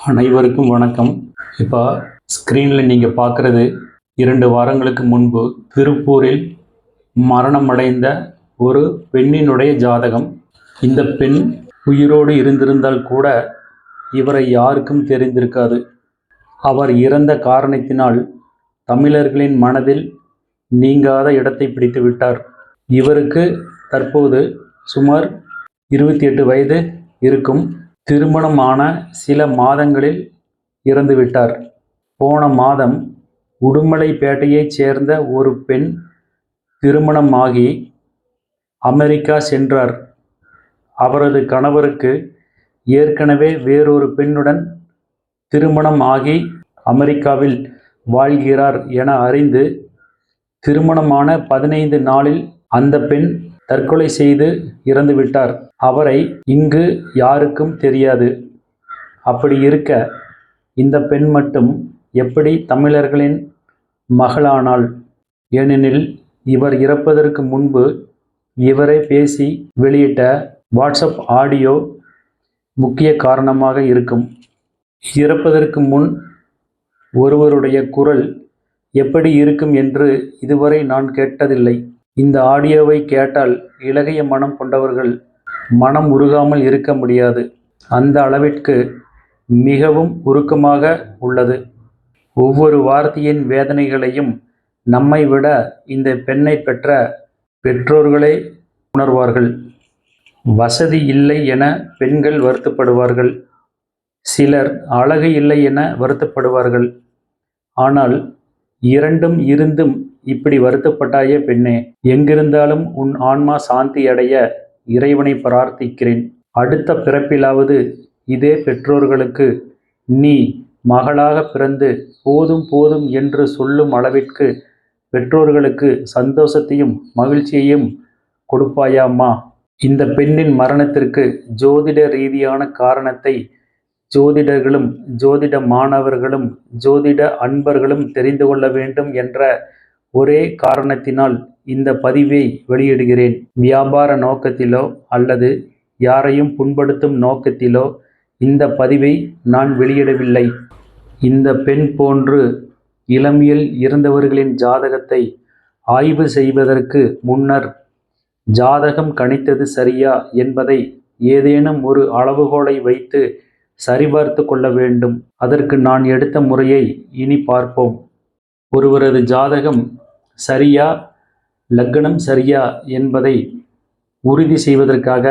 அனைவருக்கும் வணக்கம். இப்போ ஸ்க்ரீனில் நீங்கள் பார்க்குறது இரண்டு வாரங்களுக்கு முன்பு திருப்பூரில் மரணமடைந்த ஒரு பெண்ணினுடைய ஜாதகம். இந்த பெண் உயிரோடு இருந்திருந்தால் கூட இவரை யாருக்கும் தெரிந்திருக்காது. அவர் இறந்த காரணத்தினால் தமிழர்களின் மனதில் நீங்காத இடத்தை பிடித்து விட்டார். இவருக்கு தற்போது சுமார் இருபத்தி எட்டு வயது இருக்கும். திருமணமான சில மாதங்களில் இறந்துவிட்டார். போன மாதம் உடுமலைப்பேட்டையைச் சேர்ந்த ஒரு பெண் திருமணமாகி அமெரிக்கா சென்றார். அவரது கணவருக்கு ஏற்கனவே வேறொரு பெண்ணுடன் திருமணம் ஆகி அமெரிக்காவில் வாழ்கிறார் என அறிந்து திருமணமான பதினைந்து நாளில் அந்த பெண் தற்கொலை செய்து இறந்துவிட்டார் அவரை இங்கு யாருக்கும் தெரியாது. அப்படி இருக்க இந்த பெண் மட்டும் எப்படி தமிழர்களின் மகளானாள்? ஏனெனில் இவர் இறப்பதற்கு முன்பு இவரை பேசி வெளியிட்ட வாட்ஸ்அப் ஆடியோ முக்கிய காரணமாக இருக்கும். இறப்பதற்கு முன் ஒருவருடைய குரல் எப்படி இருக்கும் என்று இதுவரை நான் கேட்டதில்லை. இந்த ஆடியோவை கேட்டால் இலகிய மனம் கொண்டவர்கள் மனம் உருகாமல் இருக்க முடியாது. அந்த அளவிற்கு மிகவும் உருக்கமாக உள்ளது. ஒவ்வொரு வார்த்தையின் வேதனைகளையும் நம்மை விட இந்த பெண்ணை பெற்ற பெற்றோர்களே உணர்வார்கள். வசதி இல்லை என பெண்கள் வருத்தப்படுவார்கள். சிலர் அழகு இல்லை என வருத்தப்படுவார்கள். ஆனால் இரண்டும் இருந்தும் இப்படி வருத்தப்பட்டாயே பெண்ணே எங்கிருந்தாலும் உன் ஆன்மா சாந்தி அடைய இறைவனை பிரார்த்திக்கிறேன். அடுத்த பிறப்பிலாவது இதே பெற்றோர்களுக்கு நீ மகளாக பிறந்து போதும் போதும் என்று சொல்லும் அளவிற்கு பெற்றோர்களுக்கு சந்தோஷத்தையும் மகிழ்ச்சியையும் கொடுப்பாயாம்மா. இந்த பெண்ணின் மரணத்திற்கு ஜோதிட ரீதியான காரணத்தை ஜோதிடர்களும் ஜோதிட மாணவர்களும் ஜோதிட அன்பர்களும் தெரிந்து கொள்ள வேண்டும் என்ற ஒரே காரணத்தினால் இந்த பதிவை வெளியிடுகிறேன். வியாபார நோக்கத்திலோ அல்லது யாரையும் புண்படுத்தும் நோக்கத்திலோ இந்த பதிவை நான் வெளியிடவில்லை. இந்த பெண் போன்று இளமையில் இருந்தவர்களின் ஜாதகத்தை ஆய்வு செய்வதற்கு முன்னர் ஜாதகம் கணித்தது சரியா என்பதை ஏதேனும் ஒரு அளவுகோலை வைத்து சரிபார்த்து கொள்ள வேண்டும். அதற்கு நான் எடுத்த முறையை இனி பார்ப்போம். ஒருவரது ஜாதகம் சரியா லக்னம் சரியா என்பதை உறுதி செய்வதற்காக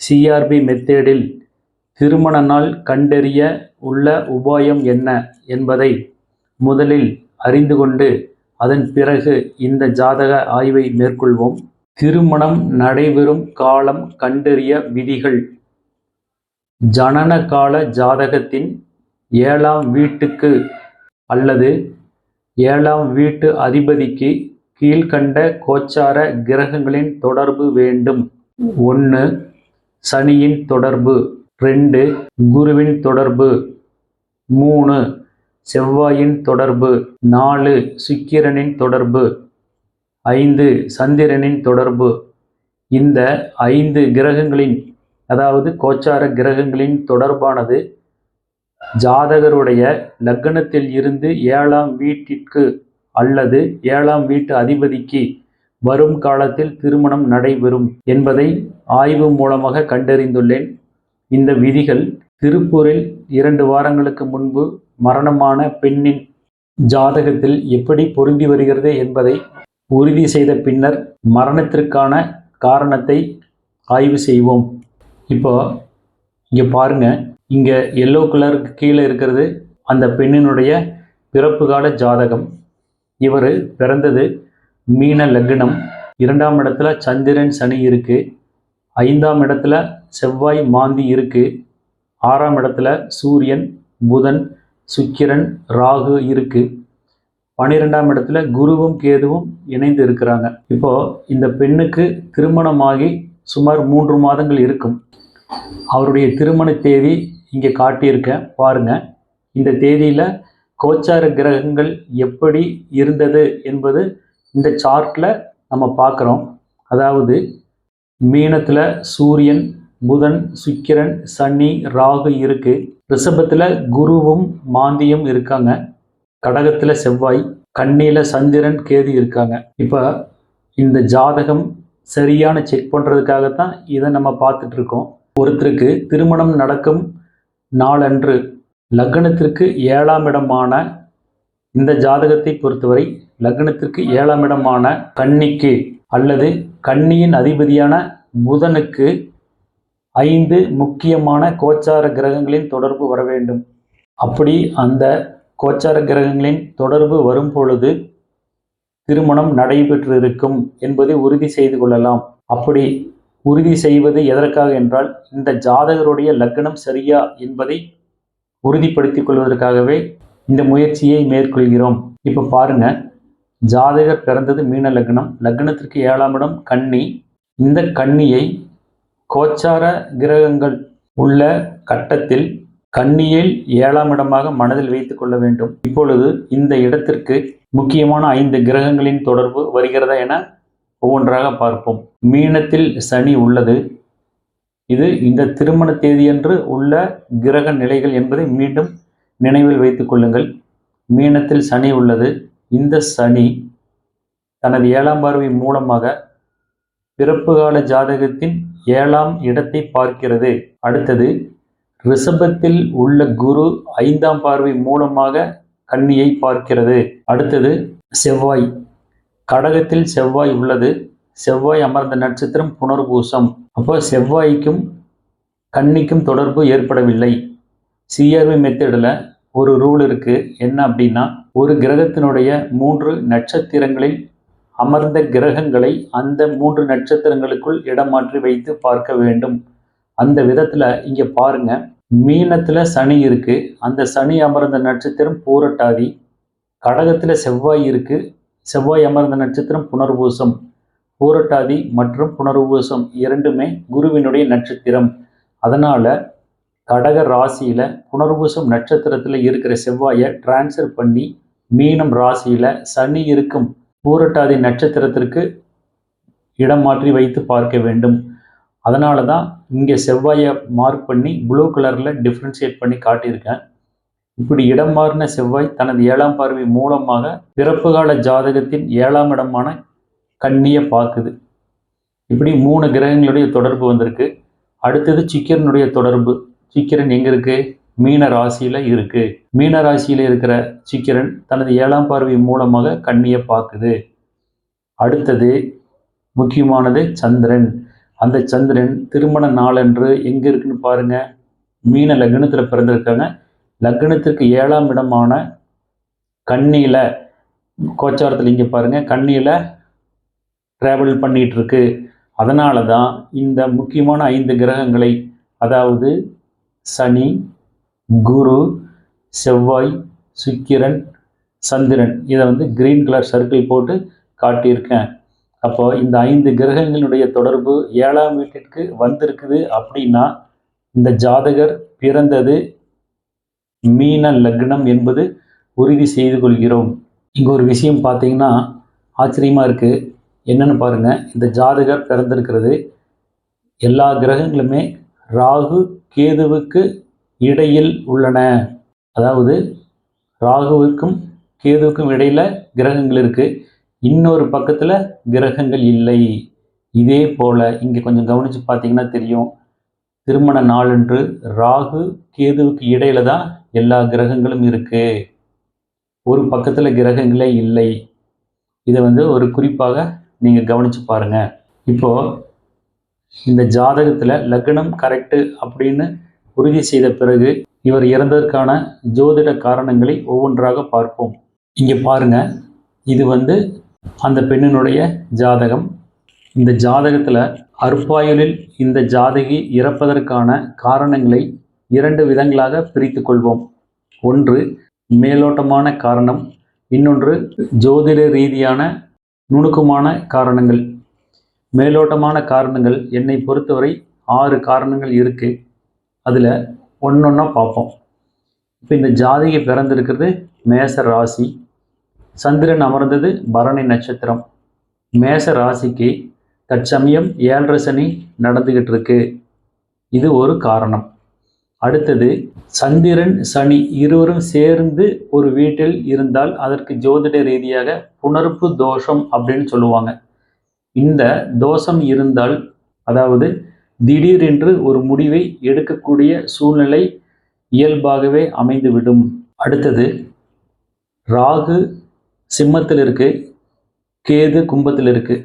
சிஆர்பி மெத்தேடில் திருமண நாள் கண்டறிய உள்ள உபாயம் என்ன என்பதை முதலில் அறிந்து கொண்டு அதன் பிறகு இந்த ஜாதக ஆய்வை மேற்கொள்வோம். திருமணம் நடைபெறும் காலம் கண்டறிய விதிகள் ஜனன கால ஜாதகத்தின் ஏழாம் வீட்டுக்கு அல்லது ஏழாம் வீட்டு அதிபதிக்கு கீழ்கண்ட கோச்சார கிரகங்களின் தொடர்பு வேண்டும். ஒன்று சனியின் தொடர்பு. ரெண்டு குருவின் தொடர்பு. மூணு செவ்வாயின் தொடர்பு. நாலு சுக்கிரனின் தொடர்பு. ஐந்து சந்திரனின் தொடர்பு. இந்த ஐந்து கிரகங்களின் அதாவது கோச்சார கிரகங்களின் தொடர்பானது ஜாதகருடைய லக்னத்தில் இருந்து ஏழாம் வீட்டிற்கு அல்லது ஏழாம் வீட்டு அதிபதிக்கு வரும் காலத்தில் திருமணம் நடைபெறும் என்பதை ஆய்வு மூலமாக கண்டறிந்துள்ளேன். இந்த விதிகள் திருப்பூரில் இரண்டு வாரங்களுக்கு முன்பு மரணமான பெண்ணின் ஜாதகத்தில் எப்படி பொருந்தி வருகிறது என்பதை உறுதி செய்த பின்னர் மரணத்திற்கான காரணத்தை ஆய்வு செய்வோம். இப்போ இங்கே பாருங்க இங்கே எல்லோ கலருக்கு கீழே இருக்கிறது அந்த பெண்ணினுடைய பிறப்பு கால ஜாதகம். இவர் பிறந்தது மீன லக்னம். இரண்டாம் இடத்துல சந்திரன் சனி இருக்குது ஐந்தாம் இடத்துல செவ்வாய் மாந்தி இருக்குது ஆறாம் இடத்துல சூரியன் புதன் சுக்கிரன் ராகு இருக்குது பன்னிரெண்டாம் இடத்துல குருவும் கேதுவும் இணைந்து இருக்கிறாங்க. இப்போது இந்த பெண்ணுக்கு திருமணமாகி சுமார் மூன்று மாதங்கள் இருக்கும். அவருடைய திருமண தேதி இங்கே காட்டியிருக்கேன் பாருங்க. இந்த தேதியில் கோச்சார கிரகங்கள் எப்படி இருந்தது என்பது இந்த சார்ட்டில் நம்ம பார்க்குறோம். அதாவது மீனத்தில் சூரியன் புதன் சுக்கிரன் சனி ராகு இருக்குது ரிஷபத்தில் குருவும் மாந்தியும் இருக்காங்க. கடகத்தில் செவ்வாய் கண்ணியில் சந்திரன் கேது இருக்காங்க. இப்போ இந்த ஜாதகம் சரியான செக் பண்ணுறதுக்காகத்தான் இதை நம்ம பார்த்துட்ருக்கோம் ஒருத்தருக்கு திருமணம் நடக்கும் நாளன்று லக்னத்திற்கு ஏழாம் இடமான இந்த ஜாதகத்தை பொறுத்தவரை லக்னத்திற்கு ஏழாம் இடமான கன்னிக்கு அல்லது கன்னியின் அதிபதியான புதனுக்கு ஐந்து முக்கியமான கோச்சார கிரகங்களின் தொடர்பு வர வேண்டும். அப்படி அந்த கோச்சார கிரகங்களின் தொடர்பு வரும் பொழுது திருமணம் நடைபெற்றிருக்கும் என்பதை உறுதி செய்து கொள்ளலாம். அப்படி உறுதி செய்வது எதற்காக என்றால் இந்த ஜாதகருடைய லக்னம் சரியா என்பதை உறுதிப்படுத்திக் கொள்வதற்காகவே இந்த முயற்சியை மேற்கொள்கிறோம். இப்போ பாருங்க ஜாதகர் பிறந்தது மீன லக்னம். லக்னத்திற்கு ஏழாம் இடம் கன்னி. இந்த கன்னியை கோச்சார கிரகங்கள் உள்ள கட்டத்தில் கன்னியில் ஏழாம் இடமாக மனதில் வைத்துக் கொள்ள வேண்டும். இப்பொழுது இந்த இடத்திற்கு முக்கியமான ஐந்து கிரகங்களின் தொடர்பு வருகிறதா என ஒவ்வொன்றாக பார்ப்போம். மீனத்தில் சனி உள்ளது. இது இந்த திருமண தேதியன்று உள்ள கிரக நிலைகள் என்பதை மீண்டும் நினைவில் வைத்துக் கொள்ளுங்கள். மீனத்தில் சனி உள்ளது. இந்த சனி தனது ஏழாம் பார்வை மூலமாக பிறப்பு கால ஜாதகத்தின் ஏழாம் இடத்தை பார்க்கிறது. அடுத்தது ரிஷபத்தில் உள்ள குரு ஐந்தாம் பார்வை மூலமாக கன்னியை பார்க்கிறது. அடுத்தது செவ்வாய். கடகத்தில் செவ்வாய் உள்ளது. செவ்வாய் அமர்ந்த நட்சத்திரம் புனர்பூசம். அப்போ செவ்வாய்க்கும் கன்னிக்கும் தொடர்பு ஏற்படவில்லை. சிஆர்வி மெத்தடில் ஒரு ரூல் இருக்குது என்ன அப்படின்னா ஒரு கிரகத்தினுடைய மூன்று நட்சத்திரங்களில் அமர்ந்த கிரகங்களை அந்த மூன்று நட்சத்திரங்களுக்குள் இடமாற்றி வைத்து பார்க்க வேண்டும். அந்த விதத்தில் இங்கே பாருங்க மீனத்தில் சனி இருக்குது அந்த சனி அமர்ந்த நட்சத்திரம் பூரட்டாதி. கடகத்தில் செவ்வாய் இருக்குது செவ்வாய் அமர்ந்த நட்சத்திரம் புனர்பூசம் பூரட்டாதி மற்றும் புனர்பூசம் இரண்டுமே குருவினுடைய நட்சத்திரம். அதனால் கடக ராசியில் புனர்பூசம் நட்சத்திரத்தில் இருக்கிற செவ்வாயை டிரான்ஸ்ஃபர் பண்ணி மீனம் ராசியில் சனி இருக்கும் பூரட்டாதி நட்சத்திரத்திற்கு இடம் மாற்றி வைத்து பார்க்க வேண்டும். அதனால தான் இங்கே செவ்வாயை மார்க் பண்ணி ப்ளூ கலரில் டிஃப்ரென்ஷியேட் பண்ணி காட்டியிருக்கேன். இப்படி இடம் மாறின செவ்வாய் தனது ஏழாம் பார்வை மூலமாக பிறப்பு கால ஜாதகத்தின் ஏழாம் இடமான கண்ணியை பார்க்குது. இப்படி மூணு கிரகங்களுடைய தொடர்பு வந்திருக்கு. அடுத்தது சிக்கரனுடைய தொடர்பு. சிக்கிரன் எங்கே இருக்கு? மீன ராசியில் இருக்கு. மீன ராசியில் இருக்கிற சிக்கிரன் தனது ஏழாம் பார்வை மூலமாக கண்ணியை பார்க்குது. அடுத்தது முக்கியமானது சந்திரன். அந்த சந்திரன் திருமண நாளன்று எங்கே இருக்குன்னு பாருங்க. மீன லக்னத்தில் பிறந்திருக்காங்க. லக்னத்திற்கு ஏழாம் இடமான கண்ணியில் கோச்சாரத்தில் இங்கே பாருங்கள் கண்ணியில் ட்ராவல் பண்ணிகிட்ருக்கு அதனால தான் இந்த முக்கியமான ஐந்து கிரகங்களை அதாவது சனி குரு செவ்வாய் சுக்கிரன் சந்திரன் இதை வந்து கிரீன் கலர் சர்க்கிள் போட்டு காட்டியிருக்கேன். அப்போ இந்த ஐந்து கிரகங்களுடைய தொடர்பு ஏழாம் வீட்டிற்கு வந்திருக்குது அப்படின்னா இந்த ஜாதகர் பிறந்தது மீன லக்னம் என்பது உறுதி செய்து கொள்கிறோம். இங்கே ஒரு விஷயம் பார்த்தீங்கன்னா ஆச்சரியமாக இருக்குது என்னென்னு பாருங்கள் இந்த ஜாதகர் பிறந்திருக்கிறது. எல்லா கிரகங்களுமே ராகு கேதுவுக்கு இடையில் உள்ளன. அதாவது ராகுவுக்கும் கேதுவுக்கும் இடையில் கிரகங்கள் இருக்குது இன்னொரு பக்கத்தில் கிரகங்கள் இல்லை. இதே போல் இங்கே கொஞ்சம் கவனித்து பார்த்தீங்கன்னா தெரியும். திருமண நாளன்று ராகு கேதுவுக்கு இடையில தான் எல்லா கிரகங்களும் இருக்கு. ஒரு பக்கத்தில் கிரகங்களே இல்லை. இதை வந்து ஒரு குறிப்பாக நீங்கள் கவனித்து பாருங்க. இப்போ இந்த ஜாதகத்தில் லக்னம் கரெக்டு அப்படின்னு உறுதி செய்த பிறகு இவர் இறந்ததற்கான ஜோதிட காரணங்களை ஒவ்வொன்றாக பார்ப்போம். இங்கே பாருங்க இது வந்து அந்த பெண்ணினுடைய ஜாதகம். இந்த ஜாதகத்தில் அற்பாயுளில் இந்த ஜாதகி இறப்பதற்கான காரணங்களை இரண்டு விதங்களாக பிரித்து கொள்வோம். ஒன்று மேலோட்டமான காரணம். இன்னொன்று ஜோதிட ரீதியான நுணுக்கமான காரணங்கள். மேலோட்டமான காரணங்கள் என்னை பொறுத்தவரை ஆறு காரணங்கள் இருக்குது அதில் ஒன்றொன்னா பார்ப்போம். இப்போ இந்த ஜாதகி பிறந்திருக்கிறது மேச ராசி. சந்திரன் அமர்ந்தது பரணி நட்சத்திரம். மேச ராசிக்கு தற்சமயம் ஏழரை சனி நடந்துக்கிட்டு இருக்கு இது ஒரு காரணம். அடுத்தது சந்திரன் சனி இருவரும் சேர்ந்து ஒரு வீட்டில் இருந்தால் அதற்கு ஜோதிட ரீதியாக புணர்ப்பு தோஷம் அப்படின்னு சொல்லுவாங்க. இந்த தோஷம் இருந்தால் அதாவது திடீரென்று ஒரு முடிவை எடுக்கக்கூடிய சூழ்நிலை இயல்பாகவே அமைந்துவிடும். அடுத்தது ராகு சிம்மத்தில் இருக்கு கேது கும்பத்தில் இருக்குது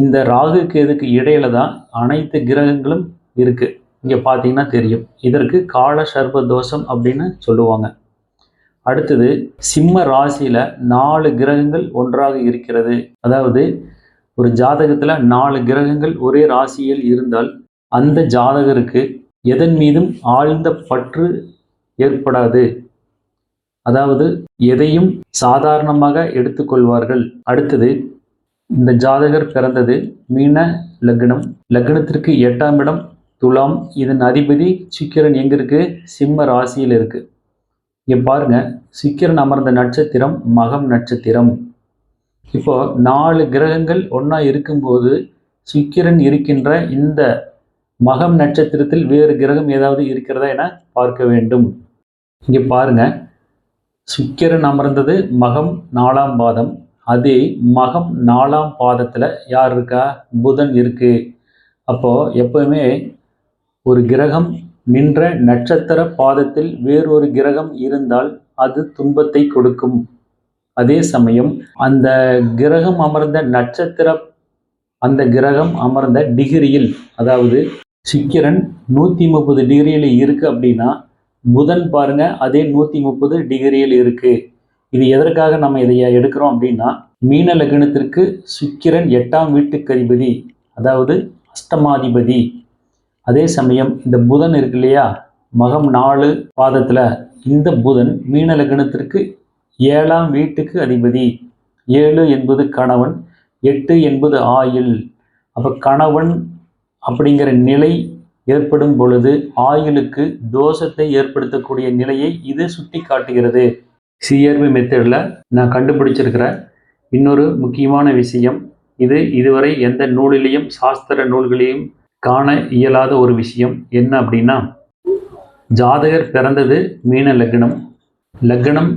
இந்த ராகு கேதுக்கு இடையில தான் அனைத்து கிரகங்களும் இருக்கு. இங்கே பார்த்தீங்கன்னா தெரியும். இதற்கு கால சர்ப தோஷம் அப்படின்னு சொல்லுவாங்க. அடுத்தது சிம்ம ராசியில நாலு கிரகங்கள் ஒன்றாக இருக்கிறது. அதாவது ஒரு ஜாதகத்துல நாலு கிரகங்கள் ஒரே ராசியில் இருந்தால் அந்த ஜாதகருக்கு எதன் மீதும் ஆழ்ந்த பற்று ஏற்படாது. அதாவது எதையும் சாதாரணமாக எடுத்துக்கொள்வார்கள். அடுத்தது இந்த ஜாதகர் பிறந்தது மீன லக்னம். லக்னத்திற்கு எட்டாம் இடம் துலாம். இதன் அதிபதி சுக்கிரன் எங்க இருக்கு சிம்ம ராசியில் இருக்கு. இங்க பாருங்க சிக்கிரன் அமர்ந்த நட்சத்திரம் மகம் நட்சத்திரம். இப்போ நாலு கிரகங்கள் ஒன்றா இருக்கும்போது சுக்கிரன் இருக்கின்ற இந்த மகம் நட்சத்திரத்தில் வேறு கிரகம் ஏதாவது இருக்கிறதா என பார்க்க வேண்டும். இங்கே பாருங்க சுக்கிரன் அமர்ந்தது மகம் நாலாம் பாதம். அதே மகம் நாலாம் பாதத்தில் யார் இருக்கா? புதன் இருக்கு. அப்போ எப்பவுமே ஒரு கிரகம் நின்ற நட்சத்திர பாதத்தில் வேறொரு கிரகம் இருந்தால் அது துன்பத்தை கொடுக்கும். அதே சமயம் அந்த கிரகம் அமர்ந்த நட்சத்திர அந்த கிரகம் அமர்ந்த டிகிரியில் அதாவது சிக்கிரன் நூற்றி முப்பது டிகிரியில் இருக்கு அப்படின்னா புதன் பாருங்க அதே நூற்றி முப்பது டிகிரியில் இருக்குது இது எதற்காக நம்ம இதை எடுக்கிறோம் அப்படின்னா மீன லக்னத்திற்கு சுக்கிரன் எட்டாம் வீட்டுக்கு அதிபதி அதாவது அஷ்டமாதிபதி. அதே சமயம் இந்த புதன் இருக்கு இல்லையா? மகம் நாலு பாதத்தில் இந்த புதன் மீன லக்னத்திற்கு ஏழாம் வீட்டுக்கு அதிபதி. ஏழு என்பது கணவன் எட்டு என்பது ஆயுள். அப்போ கணவன் அப்படிங்கிற நிலை ஏற்படும் பொழுது ஆயுளுக்கு தோஷத்தை ஏற்படுத்தக்கூடிய நிலையை இது சுட்டி காட்டுகிறது சிஆர்பி மெத்தடில் நான் கண்டுபிடிச்சிருக்கிற இன்னொரு முக்கியமான விஷயம். இது இதுவரை எந்த நூலிலையும் சாஸ்திர நூல்களையும் காண இயலாத ஒரு விஷயம். என்ன அப்படின்னா ஜாதகர் பிறந்தது மீன லக்னம். லக்னம்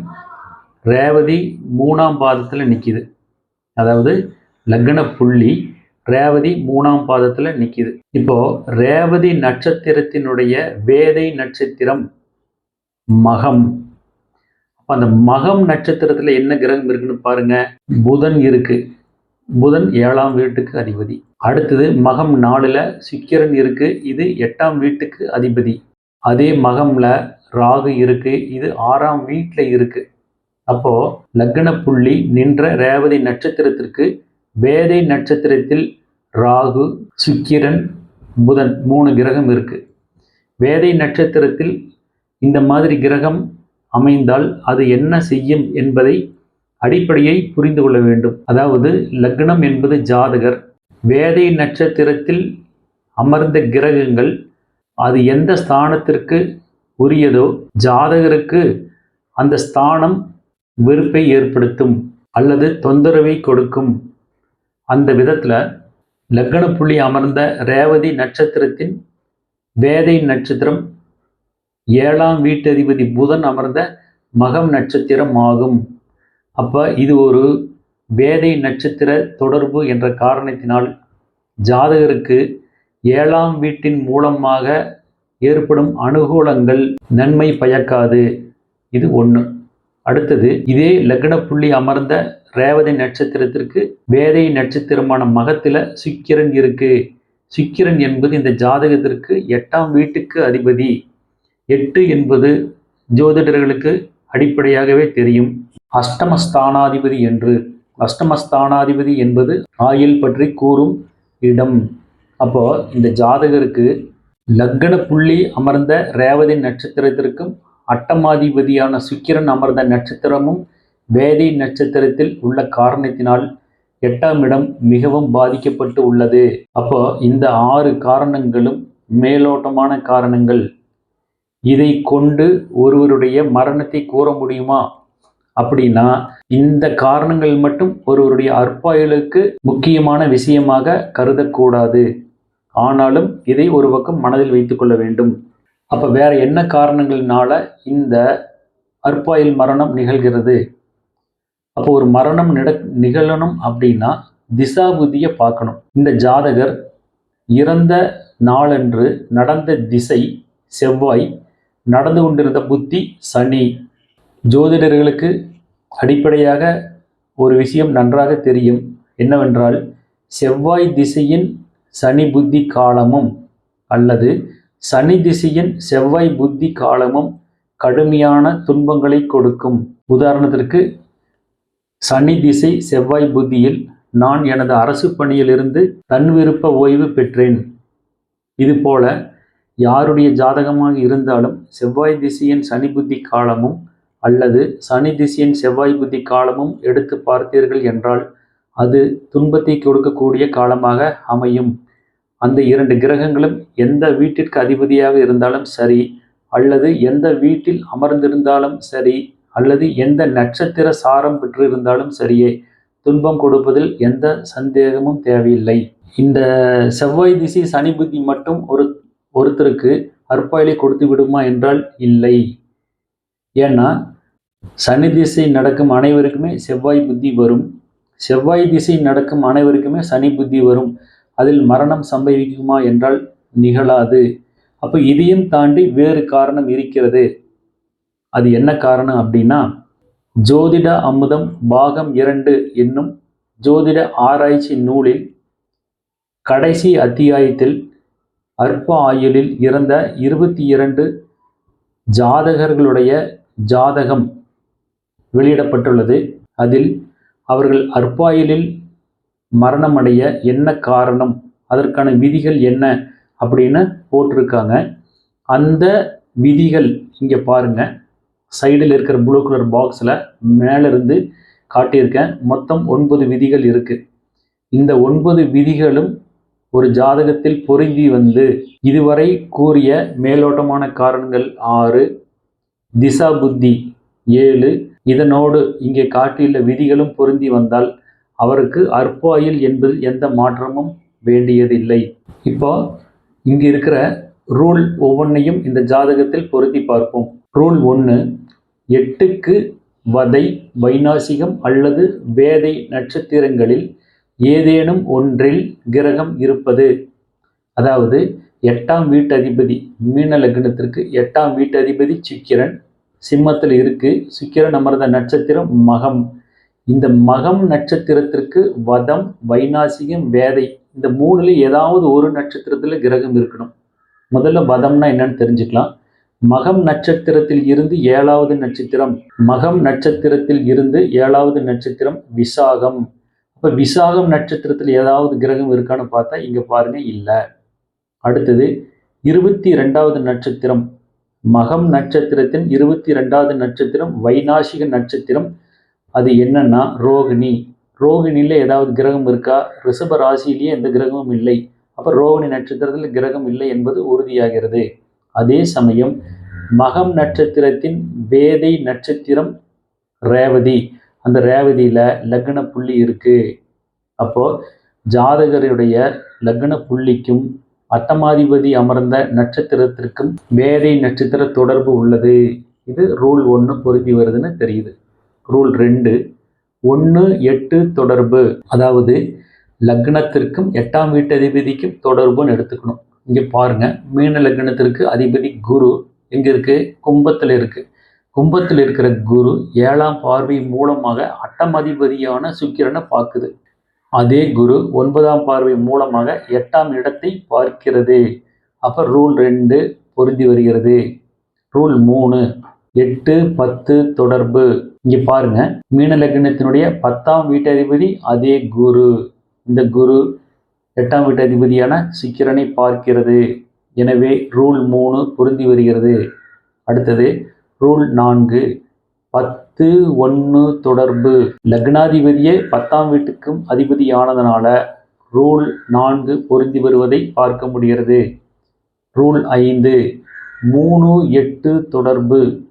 ரேவதி மூணாம் பாதத்தில் நிற்கிது அதாவது லக்ன புள்ளி ரேவதி மூணாம் பாதத்தில் நிற்கிது இப்போது ரேவதி நட்சத்திரத்தினுடைய வேதை நட்சத்திரம் மகம். அந்த மகம் நட்சத்திரத்தில் என்ன கிரகம் இருக்குன்னு பாருங்க. புதன் இருக்கு. புதன் ஏழாம் வீட்டுக்கு அதிபதி. அடுத்தது மகம் நாலுல சுக்கிரன் இருக்கு. இது எட்டாம் வீட்டுக்கு அதிபதி. அதே மகம்ல ராகு இருக்கு. இது ஆறாம் வீட்டில் இருக்கு. அப்போ லக்ன புள்ளி நின்ற ரேவதி நட்சத்திரத்திற்கு வேதை நட்சத்திரத்தில் ராகு சுக்கிரன் புதன் மூணு கிரகம் இருக்கு. வேதை நட்சத்திரத்தில் இந்த மாதிரி கிரகம் அமைந்தால் அது என்ன செய்யும் என்பதை அடிப்படையை புரிந்து கொள்ள வேண்டும். அதாவது லக்னம் என்பது ஜாதகர். வேதை நட்சத்திரத்தில் அமர்ந்த கிரகங்கள் அது எந்த ஸ்தானத்திற்கு உரியதோ ஜாதகருக்கு அந்த ஸ்தானம் வெறுப்பை ஏற்படுத்தும் அல்லது தொந்தரவை கொடுக்கும். அந்த விதத்தில் லக்ன புள்ளி அமர்ந்த ரேவதி நட்சத்திரத்தின் வேதை நட்சத்திரம் ஏழாம் வீட்டதிபதி புதன் அமர்ந்த மகம் நட்சத்திரம் ஆகும் அப்போ இது ஒரு வேதை நட்சத்திர தொடர்பு என்ற காரணத்தினால் ஜாதகருக்கு ஏழாம் வீட்டின் மூலமாக ஏற்படும் அனுகூலங்கள் நன்மை பயக்காது. இது ஒன்று அடுத்தது இதே லக்ன புள்ளி அமர்ந்த ரேவதி நட்சத்திரத்திற்கு வேதை நட்சத்திரமான மகத்தில் சுக்கிரன் இருக்கு. சுக்கிரன் என்பது இந்த ஜாதகத்திற்கு எட்டாம் வீட்டுக்கு அதிபதி. எட்டு என்பது ஜோதிடர்களுக்கு அடிப்படையாகவே தெரியும். அஷ்டமஸ்தானாதிபதி என்று. அஷ்டமஸ்தானாதிபதி என்பது ஆயுள் பற்றி கூறும் இடம். அப்போ இந்த ஜாதகருக்கு லக்ன புள்ளி அமர்ந்த ரேவதி நட்சத்திரத்திற்கும் அட்டமாதிபதியான சுக்கிரன் அமர்ந்த நட்சத்திரமும் வேதி நட்சத்திரத்தில் உள்ள காரணத்தினால் எட்டாம் இடம் மிகவும் பாதிக்கப்பட்டு உள்ளது. அப்போ இந்த ஆறு காரணங்களும் மேலோட்டமான காரணங்கள். இதை கொண்டு ஒருவருடைய மரணத்தை கூற முடியுமா? அப்படின்னா இந்த காரணங்கள் மட்டும் ஒருவருடைய அற்பாயுளுக்கு முக்கியமான விஷயமாக கருதக்கூடாது. ஆனாலும் இதை ஒரு பக்கம் மனதில் வைத்துக்கொள்ள வேண்டும். அப்போ வேற என்ன காரணங்கள்னால இந்த அற்பாயில் மரணம் நிகழ்கிறது? அப்போ ஒரு மரணம் நிட நிகழணும் அப்படின்னா திசாபுதியை பார்க்கணும். இந்த ஜாதகர் இறந்த நாளன்று நடந்த திசை செவ்வாய் நடந்து கொண்டிருந்த புத்தி சனி. ஜோதிடர்களுக்கு அடிப்படையாக ஒரு விஷயம் நன்றாக தெரியும். என்னவென்றால் செவ்வாய் திசையின் சனி புத்தி காலமும் அல்லது சனி திசையின் செவ்வாய் புத்தி காலமும் கடுமையான துன்பங்களை கொடுக்கும். உதாரணத்திற்கு சனி திசை செவ்வாய் புத்தியில் நான் எனது அரசு பணியிலிருந்து தன் விருப்ப ஓய்வு பெற்றேன். இதுபோல யாருடைய ஜாதகமாக இருந்தாலும் செவ்வாய் திசையின் சனி புத்தி காலமும் அல்லது சனி திசையின் செவ்வாய் புத்தி காலமும் எடுத்து பார்த்தீர்கள் என்றால் அது துன்பத்தை கொடுக்கக்கூடிய காலமாக அமையும். அந்த இரண்டு கிரகங்களும் எந்த வீட்டிற்கு அதிபதியாக இருந்தாலும் சரி அல்லது எந்த வீட்டில் அமர்ந்திருந்தாலும் சரி அல்லது எந்த நட்சத்திர சாரம் பெற்றிருந்தாலும் சரியே துன்பம் கொடுப்பதில் எந்த சந்தேகமும் தேவையில்லை. இந்த செவ்வாய் திசை சனி புத்தி மட்டும் ஒரு ஒருத்தருக்கு அற்பாயிலை கொடுத்து விடுமா என்றால் இல்லை. ஏன்னா சனி திசை நடக்கும் அனைவருக்குமே செவ்வாய் புத்தி வரும். செவ்வாய் திசை நடக்கும் அனைவருக்குமே சனி புத்தி வரும். அதில் மரணம் சம்பவிக்குமா என்றால் நிகழாது. அப்போ இதையும் தாண்டி வேறு காரணம் இருக்கிறது. அது என்ன காரணம் அப்படின்னா ஜோதிட அமுதம் பாகம் இரண்டு என்னும் ஜோதிட ஆராய்ச்சி நூலில் கடைசி அத்தியாயத்தில் அற்ப ஆயுளில் இறந்த இருபத்தி இரண்டு ஜாதகர்களுடைய ஜாதகம் வெளியிடப்பட்டுள்ளது. அதில் அவர்கள் அற்பாயிலில் மரணமடைய என்ன காரணம்? அதற்கான விதிகள் என்ன? அப்படின்னு போட்டிருக்காங்க. அந்த விதிகள் இங்கே பாருங்க. சைடில் இருக்கிற ப்ளூ கலர் பாக்ஸில் மேலேருந்து காட்டியிருக்கேன். மொத்தம் ஒன்பது விதிகள் இருக்குது இந்த ஒன்பது விதிகளும் ஒரு ஜாதகத்தில் பொருந்தி வந்து இதுவரை கூறிய மேலோட்டமான காரணங்கள் ஆறு திசா புத்தி ஏழு. இதனோடு இங்கே காட்டியுள்ள விதிகளும் பொருந்தி வந்தால் அவருக்கு அற்பாயில் என்பது எந்த மாற்றமும் வேண்டியதில்லை. இப்போ இங்கே இருக்கிற ரூல் ஒவ்வொன்றையும் இந்த ஜாதகத்தில் பொருத்தி பார்ப்போம். ரூல் ஒன்று எட்டுக்கு வதை வைநாசிகம் அல்லது வேதை நட்சத்திரங்களில் ஏதேனும் ஒன்றில் கிரகம் இருப்பது. அதாவது எட்டாம் வீட்டதிபதி மீன லக்னத்திற்கு எட்டாம் வீட்டதிபதி சுக்கிரன் சிம்மத்தில் இருக்கு. சுக்கிரன் அமர்ந்த நட்சத்திரம் மகம். இந்த மகம் நட்சத்திரத்திற்கு வதம் வைநாசிகம் வேதை இந்த மூணுல ஏதாவது ஒரு நட்சத்திரத்துல கிரகம் இருக்கணும். முதல்ல வதம்னா என்னன்னு தெரிஞ்சுக்கலாம். மகம் நட்சத்திரத்தில் இருந்து ஏழாவது நட்சத்திரம். மகம் நட்சத்திரத்தில் இருந்து ஏழாவது நட்சத்திரம் விசாகம். இப்போ விசாகம் நட்சத்திரத்தில் ஏதாவது கிரகம் இருக்கான்னு பார்த்தா இங்கே பாருங்க இல்லை. அடுத்தது இருபத்தி ரெண்டாவது நட்சத்திரம். மகம் நட்சத்திரத்தின் இருபத்தி ரெண்டாவது நட்சத்திரம் வைநாசிக நட்சத்திரம். அது என்னன்னா ரோகிணி. ரோகிணியில் ஏதாவது கிரகம் இருக்கா? ரிஷப ராசியிலேயே எந்த கிரகமும் இல்லை. அப்போ ரோகிணி நட்சத்திரத்தில் கிரகம் இல்லை என்பது உறுதியாகிறது. அதே சமயம் மகம் நட்சத்திரத்தின் வேதை நட்சத்திரம் ரேவதி. அந்த ரேவதியில் லக்ன புள்ளி இருக்கு. அப்போ ஜாதகருடைய லக்ன புள்ளிக்கும் அட்டமாதிபதி அமர்ந்த நட்சத்திரத்திற்கும் வேதை நட்சத்திர தொடர்பு உள்ளது. இது ரூல் ஒன்று பொருந்தி வருதுன்னு தெரியுது. ரூல் ரெண்டு ஒன்று எட்டு தொடர்பு. அதாவது லக்னத்திற்கும் எட்டாம் வீட்டு அதிபதிக்கும் தொடர்புன்னு எடுத்துக்கணும். இங்கே பாருங்கள் மீன லக்னத்திற்கு அதிபதி குரு எங்கே இருக்குது கும்பத்தில் இருக்குது கும்பத்தில் இருக்கிற குரு ஏழாம் பார்வை மூலமாக அட்டம் அதிபதியான சுக்கிரனை பார்க்குது. அதே குரு ஒன்பதாம் பார்வை மூலமாக எட்டாம் இடத்தை பார்க்கிறது. அப்போ ரூல் ரெண்டு பொருந்தி வருகிறது. ரூல் மூணு எட்டு பத்து தொடர்பு. இங்கே பாருங்க. மீன லக்னத்தினுடைய பத்தாம் வீட்டதிபதி அதே குரு. இந்த குரு எட்டாம் வீட்டதிபதியான சுக்கிரனை பார்க்கிறது. எனவே ரூல் மூணு பொருந்தி வருகிறது. அடுத்தது ரூல் நான்கு. பத்து ஒன்று தொடர்பு. லக்னாதிபதியே பத்தாம் வீட்டுக்கும் அதிபதியானதுனால ரூல் நான்கு பொருந்தி வருவதை பார்க்க முடிகிறது. ரூல் ஐந்து. மூணு எட்டு தொடர்பு.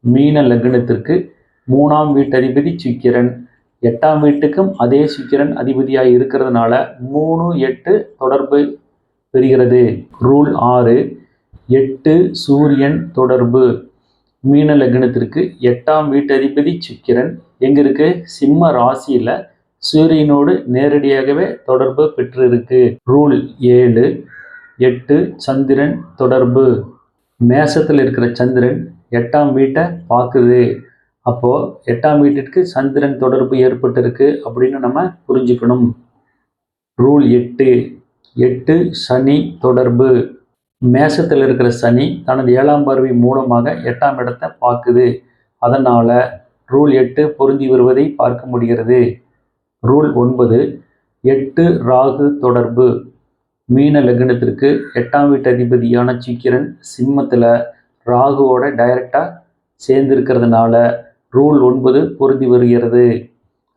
மீன லக்னத்திற்கு மூணாம் வீட்டதிபதி சுக்கிரன். எட்டாம் வீட்டுக்கும் அதே சுக்கிரன் அதிபதியாக இருக்கிறதுனால மூணு எட்டு தொடர்பு பெறுகிறது. ரூல் ஆறு. எட்டு சூரியன் தொடர்பு. மீன லக்னத்திற்கு எட்டாம் வீட்டதிபதி சுக்கிரன். எங்க இருக்கு சிம்ம ராசியில சூரியனோடு நேரடியாகவே தொடர்பு பெற்றிருக்கு. ரூல் ஏழு எட்டு சந்திரன் தொடர்பு. மேசத்தில் இருக்கிற சந்திரன் எட்டாம் வீட்டை பார்க்குது. அப்போ எட்டாம் வீட்டிற்கு சந்திரன் தொடர்பு ஏற்பட்டிருக்கு அப்படின்னு நம்ம புரிஞ்சுக்கணும். ரூல் எட்டு எட்டு சனி தொடர்பு. மேசத்தில் இருக்கிற சனி தனது ஏழாம் பார்வை மூலமாக எட்டாம் இடத்தை பார்க்குது. அதனால் ரூல் எட்டு பொருந்தி வருவதை பார்க்க முடிகிறது. ரூல் ஒன்பது எட்டு ராகு தொடர்பு. மீன லக்னத்திற்கு எட்டாம் வீட்டு அதிபதியான சுக்கிரன் சிம்மத்தில் ராகுவோட டைரக்டாக சேர்ந்திருக்கிறதுனால ரூல் ஒன்பது பொருந்தி வருகிறது.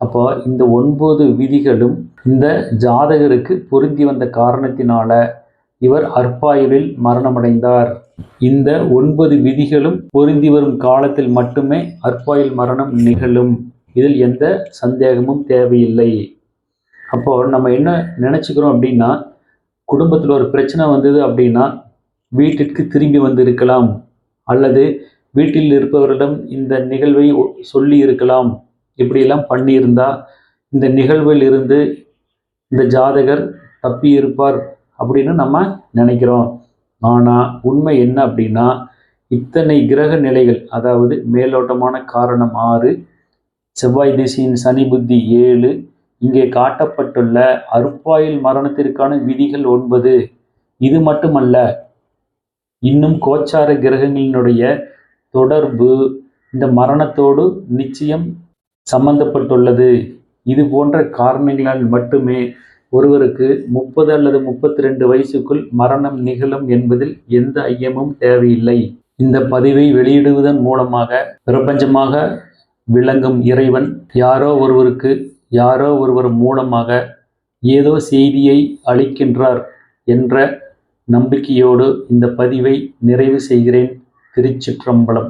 அப்போ இந்த ஒன்பது விதிகளும் இந்த ஜாதகருக்கு பொருந்தி வந்த காரணத்தினால இவர் அற்பாயுளில் மரணமடைந்தார். இந்த ஒன்பது விதிகளும் பொருந்தி வரும் காலத்தில் மட்டுமே அற்பாயுள் மரணம் நிகழும். இதில் எந்த சந்தேகமும் தேவையில்லை. அப்போ நம்ம என்ன நினச்சிக்கிறோம் அப்படின்னா குடும்பத்தில் ஒரு பிரச்சனை வந்தது அப்படின்னா வீட்டிற்கு திரும்பி வந்திருக்கலாம். அல்லது வீட்டில் இருப்பவரிடம் இந்த நிகழ்வை சொல்லி இருக்கலாம். இப்படியெல்லாம் பண்ணியிருந்தா இந்த நிகழ்வில் இருந்து இந்த ஜாதகர் தப்பியிருப்பார். அப்படின்னு நம்ம நினைக்கிறோம். ஆனால் உண்மை என்ன அப்படின்னா இத்தனை கிரக நிலைகள் அதாவது மேலோட்டமான காரணம் ஆறு செவ்வாய் திசையின் சனி புத்தி ஏழு இங்கே காட்டப்பட்டுள்ள அருப்பாயில் மரணத்திற்கான விதிகள் ஒன்பது. இது மட்டுமல்ல இன்னும் கோச்சார கிரகங்களினுடைய தொடர்பு இந்த மரணத்தோடு நிச்சயம் சம்பந்தப்பட்டுள்ளது. இது போன்ற காரணங்களால் மட்டுமே ஒருவருக்கு முப்பது அல்லது முப்பத்தி ரெண்டு வயசுக்குள் மரணம் நிகழும் என்பதில் எந்த ஐயமும் தேவையில்லை. இந்த பதிவை வெளியிடுவதன் மூலமாக பிரபஞ்சமாக விளங்கும் இறைவன் யாரோ ஒருவருக்கு யாரோ ஒருவர் மூலமாக ஏதோ செய்தியை அளிக்கின்றார் என்ற நம்பிக்கையோடு இந்த பதிவை நிறைவு செய்கிறேன். திருச்சிற்றம்பலம்.